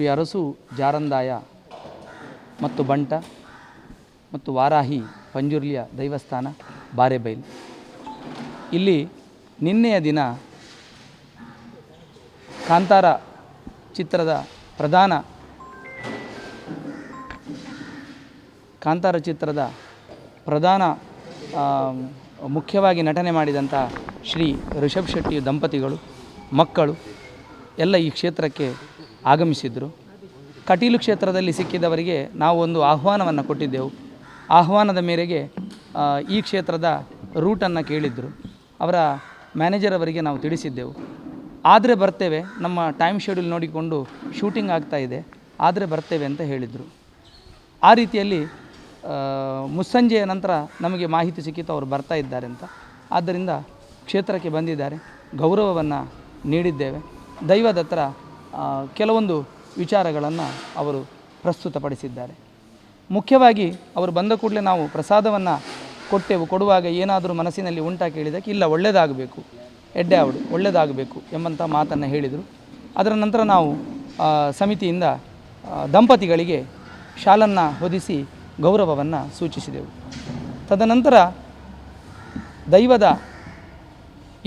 ಶ್ರೀ ಅರಸು ಜಾರಂದಾಯ ಮತ್ತು ಬಂಟ ಮತ್ತು ವಾರಾಹಿ ಪಂಜುರ್ಲಿಯ ದೈವಸ್ಥಾನ ಬಾರೆಬೈಲ್. ಇಲ್ಲಿ ನಿನ್ನೆಯ ದಿನ ಕಾಂತಾರ ಚಿತ್ರದ ಪ್ರಧಾನ ಕಾಂತಾರ ಚಿತ್ರದ ಪ್ರಧಾನ ಮುಖ್ಯವಾಗಿ ನಟನೆ ಮಾಡಿದಂಥ ಶ್ರೀ ಋಷಭ್ ಶೆಟ್ಟಿ ದಂಪತಿಗಳು, ಮಕ್ಕಳು ಎಲ್ಲ ಈ ಕ್ಷೇತ್ರಕ್ಕೆ ಆಗಮಿಸಿದರು. ಕಟೀಲು ಕ್ಷೇತ್ರದಲ್ಲಿ ಸಿಕ್ಕಿದವರಿಗೆ ನಾವು ಒಂದು ಆಹ್ವಾನವನ್ನು ಕೊಟ್ಟಿದ್ದೆವು. ಆಹ್ವಾನದ ಮೇರೆಗೆ ಈ ಕ್ಷೇತ್ರದ ರೂಟನ್ನು ಕೇಳಿದ್ದರು ಅವರ ಮ್ಯಾನೇಜರ್ ಅವರಿಗೆ ನಾವು ತಿಳಿಸಿದ್ದೆವು. ಆದರೆ ಬರ್ತೇವೆ ನಮ್ಮ ಟೈಮ್ ಶೆಡ್ಯೂಲ್ ನೋಡಿಕೊಂಡು ಶೂಟಿಂಗ್ ಆಗ್ತಾ ಇದೆ. ಆದರೆ ಬರ್ತೇವೆ ಅಂತ ಹೇಳಿದರು. ಆ ರೀತಿಯಲ್ಲಿ ಮುಸ್ಸಂಜೆಯ ನಂತರ ನಮಗೆ ಮಾಹಿತಿ ಸಿಕ್ಕಿತು ಅವರು ಬರ್ತಾ ಇದ್ದಾರೆ ಅಂತ. ಆದ್ದರಿಂದ ಕ್ಷೇತ್ರಕ್ಕೆ ಬಂದಿದ್ದಾರೆ. ಗೌರವವನ್ನು ನೀಡಿದ್ದೇವೆ. ದೈವದ ಹತ್ರ ಆ, ಕೆಲವೊಂದು ವಿಚಾರಗಳನ್ನು ಅವರು ಪ್ರಸ್ತುತಪಡಿಸಿದ್ದಾರೆ. ಮುಖ್ಯವಾಗಿ ಅವರು ಬಂದ ಕೂಡಲೇ ನಾವು ಪ್ರಸಾದವನ್ನು ಕೊಟ್ಟೆವು. ಕೊಡುವಾಗ ಏನಾದರೂ ಮನಸ್ಸಿನಲ್ಲಿ ಉಂಟಾ ಕೇಳಿದಕ್ಕೆ, ಇಲ್ಲ ಒಳ್ಳೆಯದಾಗಬೇಕು ಎಡ್ಡೆ ಅವಳು ಒಳ್ಳೆಯದಾಗಬೇಕು ಎಂಬಂಥ ಮಾತನ್ನು ಹೇಳಿದರು. ಅದರ ನಂತರ ನಾವು ಸಮಿತಿಯಿಂದ ದಂಪತಿಗಳಿಗೆ ಶಾಲನ್ನು ಹೊದಿಸಿ ಗೌರವವನ್ನು ಸೂಚಿಸಿದೆವು. ತದನಂತರ ದೈವದ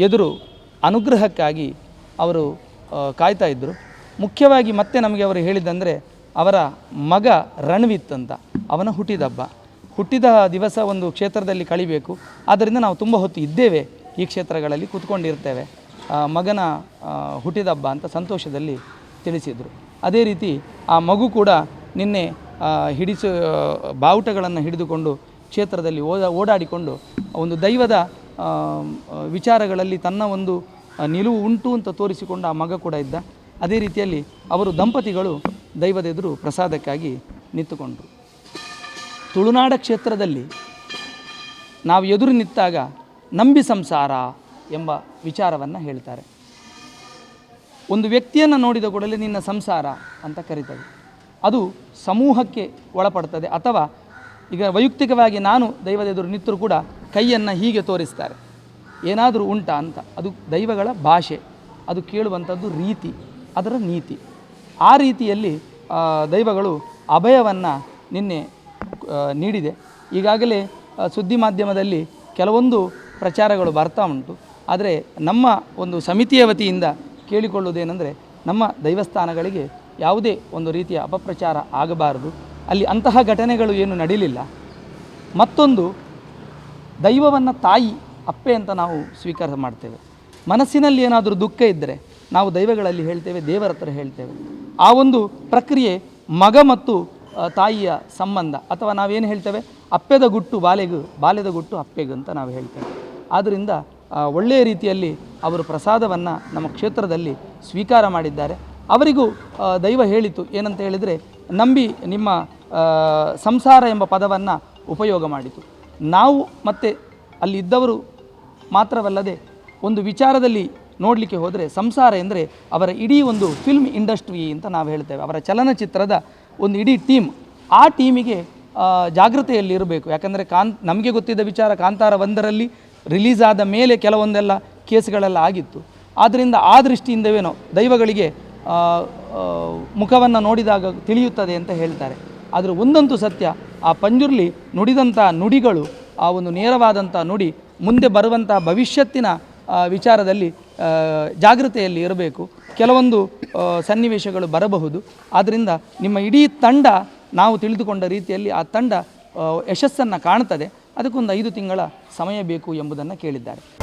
ಎದುರು ಅನುಗ್ರಹಕ್ಕಾಗಿ ಅವರು ಕಾಯ್ತಾ ಇದ್ದರು ಮುಖ್ಯವಾಗಿ ಮತ್ತೆ ನಮಗೆ ಅವರು ಹೇಳಿದ್ದಂದರೆ ಅವರ ಮಗ ರಣವಿತ್ ಅಂತ. ಅವನ ಹುಟ್ಟಿದ ಹಬ್ಬ. ಹುಟ್ಟಿದ ದಿವಸ ಒಂದು ಕ್ಷೇತ್ರದಲ್ಲಿ ಕಳಿಬೇಕು. ಆದ್ದರಿಂದ ನಾವು ತುಂಬ ಹೊತ್ತು ಇದ್ದೇವೆ ಈ ಕ್ಷೇತ್ರಗಳಲ್ಲಿ ಕೂತ್ಕೊಂಡಿರ್ತೇವೆ. ಮಗನ ಹುಟ್ಟಿದ ಹಬ್ಬ ಅಂತ ಸಂತೋಷದಲ್ಲಿ ತಿಳಿಸಿದರು. ಅದೇ ರೀತಿ ಆ ಮಗು ಕೂಡ ನಿನ್ನೆ ಹಿಡಿಸ ಬಾವುಟಗಳನ್ನು ಹಿಡಿದುಕೊಂಡು ಕ್ಷೇತ್ರದಲ್ಲಿ ಓದ, ಓಡಾಡಿಕೊಂಡು ಒಂದು ದೈವದ ವಿಚಾರಗಳಲ್ಲಿ ತನ್ನ ಒಂದು ನಿಲುವು ಉಂಟು ಅಂತ ತೋರಿಸಿಕೊಂಡು ಆ ಮಗ ಕೂಡ ಇದ್ದ. ಅದೇ ರೀತಿಯಲ್ಲಿ ಅವರು ದಂಪತಿಗಳು ದೈವದ ಎದುರು ಪ್ರಸಾದಕ್ಕಾಗಿ ನಿಂತುಕೊಂಡರು. ತುಳುನಾಡ ಕ್ಷೇತ್ರದಲ್ಲಿ ನಾವು ಎದುರು ನಿಂತಾಗ ನಂಬಿ ಸಂಸಾರ ಎಂಬ ವಿಚಾರವನ್ನು ಹೇಳ್ತಾರೆ. ಒಂದು ವ್ಯಕ್ತಿಯನ್ನು ನೋಡಿದ ಕೂಡಲೇ ನಿನ್ನ ಸಂಸಾರ ಅಂತ ಕರೀತದೆ. ಅದು ಸಮೂಹಕ್ಕೆ ಒಳಪಡ್ತದೆ ಅಥವಾ ಈಗ ವೈಯಕ್ತಿಕವಾಗಿ ನಾನು ದೈವದ ಎದುರು ನಿಂತರೂ ಕೂಡ ಕೈಯನ್ನು ಹೀಗೆ ತೋರಿಸ್ತಾರೆ. ಏನಾದರೂ ಉಂಟಾ ಅಂತ. ಅದು ದೈವಗಳ ಭಾಷೆ. ಅದು ಕೇಳುವಂಥದ್ದು ರೀತಿ. ಅದರ ನೀತಿ. ಆ ರೀತಿಯಲ್ಲಿ ದೈವಗಳು ಅಭಯವನ್ನು ನಿನ್ನೆ ನೀಡಿದೆ. ಈಗಾಗಲೇ ಸುದ್ದಿ ಮಾಧ್ಯಮದಲ್ಲಿ ಕೆಲವೊಂದು ಪ್ರಚಾರಗಳು ಬರ್ತಾ ಉಂಟು. ಆದರೆ ನಮ್ಮ ಒಂದು ಸಮಿತಿಯ ವತಿಯಿಂದ ಕೇಳಿಕೊಳ್ಳುವುದೇನೆಂದರೆ, ನಮ್ಮ ದೈವಸ್ಥಾನಗಳಿಗೆ ಯಾವುದೇ ಒಂದು ರೀತಿಯ ಅಪಪ್ರಚಾರ ಆಗಬಾರದು. ಅಲ್ಲಿ ಅಂತಹ ಘಟನೆಗಳು ಏನು ನಡೀಲಿಲ್ಲ. ಮತ್ತೊಂದು, ದೈವವನ್ನು ತಾಯಿ, ಅಪ್ಪೆ ಅಂತ ನಾವು ಸ್ವೀಕಾರ ಮಾಡ್ತೇವೆ. ಮನಸ್ಸಿನಲ್ಲಿ ಏನಾದರೂ ದುಃಖ ಇದ್ದರೆ ನಾವು ದೈವಗಳಲ್ಲಿ ಹೇಳ್ತೇವೆ, ದೇವರ ಹತ್ರ ಹೇಳ್ತೇವೆ. ಆ ಒಂದು ಪ್ರಕ್ರಿಯೆ ಮಗ ಮತ್ತು ತಾಯಿಯ ಸಂಬಂಧ ಅಥವಾ ನಾವೇನು ಹೇಳ್ತೇವೆ? ಅಪ್ಪೆದ ಗುಟ್ಟು ಬಾಲೆಗು, ಬಾಲ್ಯದ ಗುಟ್ಟು ಅಪ್ಪೆಗು ಅಂತ ನಾವು ಹೇಳ್ತೇವೆ. ಆದ್ದರಿಂದ ಒಳ್ಳೆಯ ರೀತಿಯಲ್ಲಿ ಅವರು ಪ್ರಸಾದವನ್ನು ನಮ್ಮ ಕ್ಷೇತ್ರದಲ್ಲಿ ಸ್ವೀಕಾರ ಮಾಡಿದ್ದಾರೆ. ಅವರಿಗೂ ದೈವ ಹೇಳಿತು, ಏನಂತ ಹೇಳಿದರೆ, ನಂಬಿ ನಿಮ್ಮ ಸಂಸಾರ ಎಂಬ ಪದವನ್ನು ಉಪಯೋಗ ಮಾಡಿತು. ನಾವು ಮತ್ತು ಅಲ್ಲಿ ಇದ್ದವರು ಮಾತ್ರವಲ್ಲದೆ ಒಂದು ವಿಚಾರದಲ್ಲಿ ನೋಡಲಿಕ್ಕೆ ಹೋದರೆ ಸಂಸಾರ ಎಂದರೆ ಅವರ ಇಡೀ ಒಂದು ಫಿಲ್ಮ್ ಇಂಡಸ್ಟ್ರಿ ಅಂತ ನಾವು ಹೇಳ್ತೇವೆ. ಅವರ ಚಲನಚಿತ್ರದ ಒಂದು ಇಡೀ ಟೀಮ್ ಆ ಟೀಮಿಗೆ ಜಾಗೃತೆಯಲ್ಲಿರಬೇಕು ಯಾಕಂದರೆ ಕಾನ್, ನಮಗೆ ಗೊತ್ತಿದ್ದ ವಿಚಾರ ಕಾಂತಾರ ಒಂದರಲ್ಲಿ ರಿಲೀಸ್ ಆದ ಮೇಲೆ ಕೆಲವೊಂದೆಲ್ಲ ಕೇಸ್ಗಳೆಲ್ಲ ಆಗಿತ್ತು. ಆದ್ದರಿಂದ ಆ ದೃಷ್ಟಿಯಿಂದವೇನೋ ದೈವಗಳಿಗೆ ಮುಖವನ್ನು ನೋಡಿದಾಗ ತಿಳಿಯುತ್ತದೆ ಅಂತ ಹೇಳ್ತಾರೆ. ಆದರೆ ಒಂದಂತೂ ಸತ್ಯ, ಆ ಪಂಜುರ್ಲಿ ನುಡಿದಂಥ ನುಡಿಗಳು, ಆ ಒಂದು ನೇರವಾದಂಥ ನುಡಿ ಮುಂದೆ ಬರುವಂಥ ಭವಿಷ್ಯತ್ತಿನ ವಿಚಾರದಲ್ಲಿ ಜಾಗೃತೆಯಲ್ಲಿ ಇರಬೇಕು. ಕೆಲವೊಂದು ಸನ್ನಿವೇಶಗಳು ಬರಬಹುದು. ಆದ್ದರಿಂದ ನಿಮ್ಮ ಇಡೀ ತಂಡ ನಾವು ತಿಳಿದುಕೊಂಡ ರೀತಿಯಲ್ಲಿ ಆ ತಂಡ ಯಶಸ್ಸನ್ನು ಕಾಣ್ತದೆ. ಅದಕ್ಕೊಂದು ಐದು ತಿಂಗಳ ಸಮಯ ಬೇಕು ಎಂಬುದನ್ನು ಕೇಳಿದ್ದಾರೆ.